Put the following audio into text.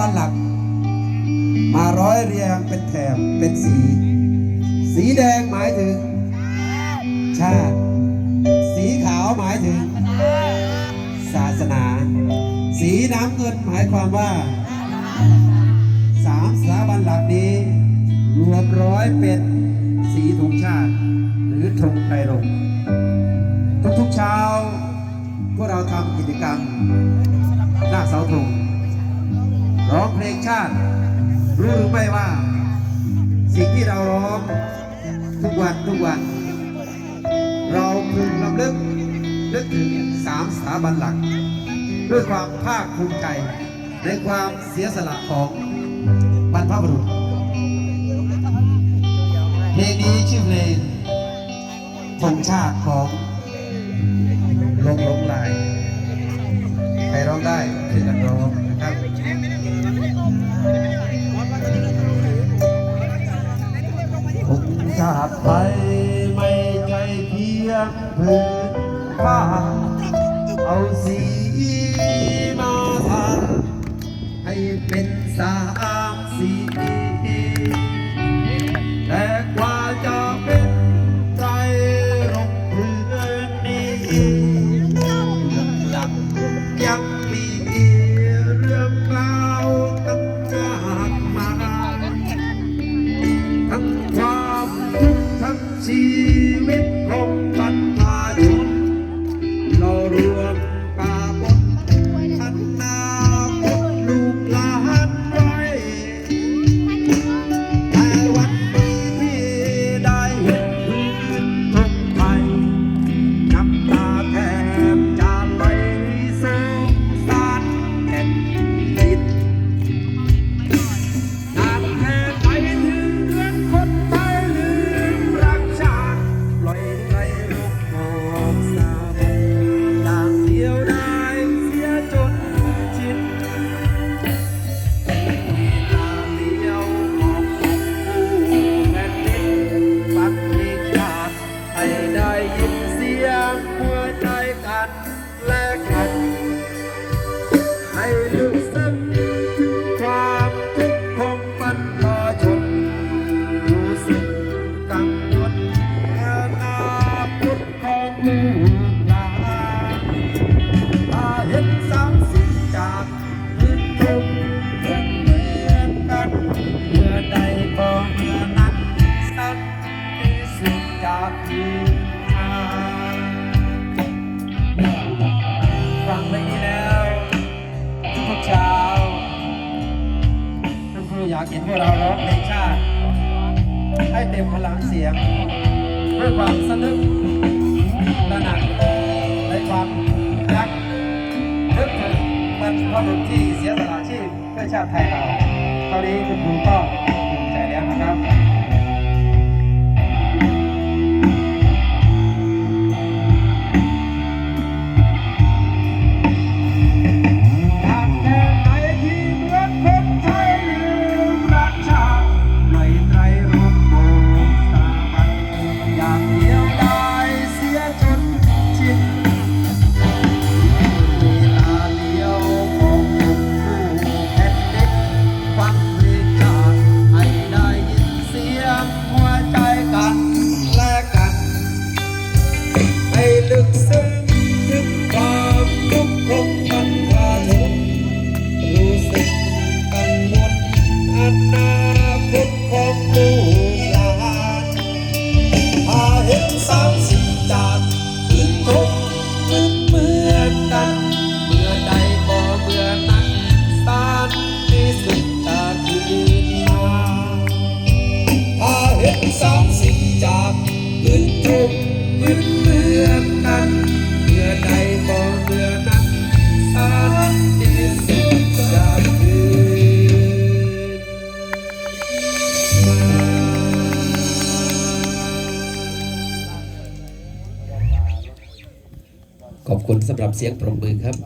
บันหลัก มาร้อยเรียงเป็นแถบเป็นสี สีแดงหมายถึง ชาติ สีขาวหมายถึง ศาสนา สีน้ำเงินหมายความว่าสามสถาบันหลักนี้ รวมร้อยเป็นสีธงชาติ หรือธงไตรรงทุกๆเช้า พวกเราทำกิจกรรมหน้าเสาธง ร้องเพลงชาติ รู้หรือไม่ว่า สิ่งที่เราร้องทุกวันทุกวัน เราพึงลำลึกนึกถึงสามสถาบันหลัก ด้วยความภาคภูมิใจ ในความเสียสละของบรรพบุรุษเพลงนี้ชื่อเพลงธงชาติของลงลงลายใครร้องได้ช่วยกันร้อง ผมชาติไทยไม่ใจเพียงผืนผ้าเอาสีมาพันให้เป็นสามสี จากคืนมาฟังเพลงนี้แล้วทุกๆเช้าคุณครูอยากเห็นพวกเราร้องเพลงชาติ ให้เต็มพลังเสียงด้วยความสนึกระหนักในความรักนึกถึงบรรพบุรุษที่เสียสละชีพเพื่อชาติไทยเราตอนนี้คุณครูก็ภูมิใจแล้วนะครับามสิ่จากพื้นทงเหมือนเมือนกันเมื่อใด ขอบคุณสำหรับเสียงปรบมือครับ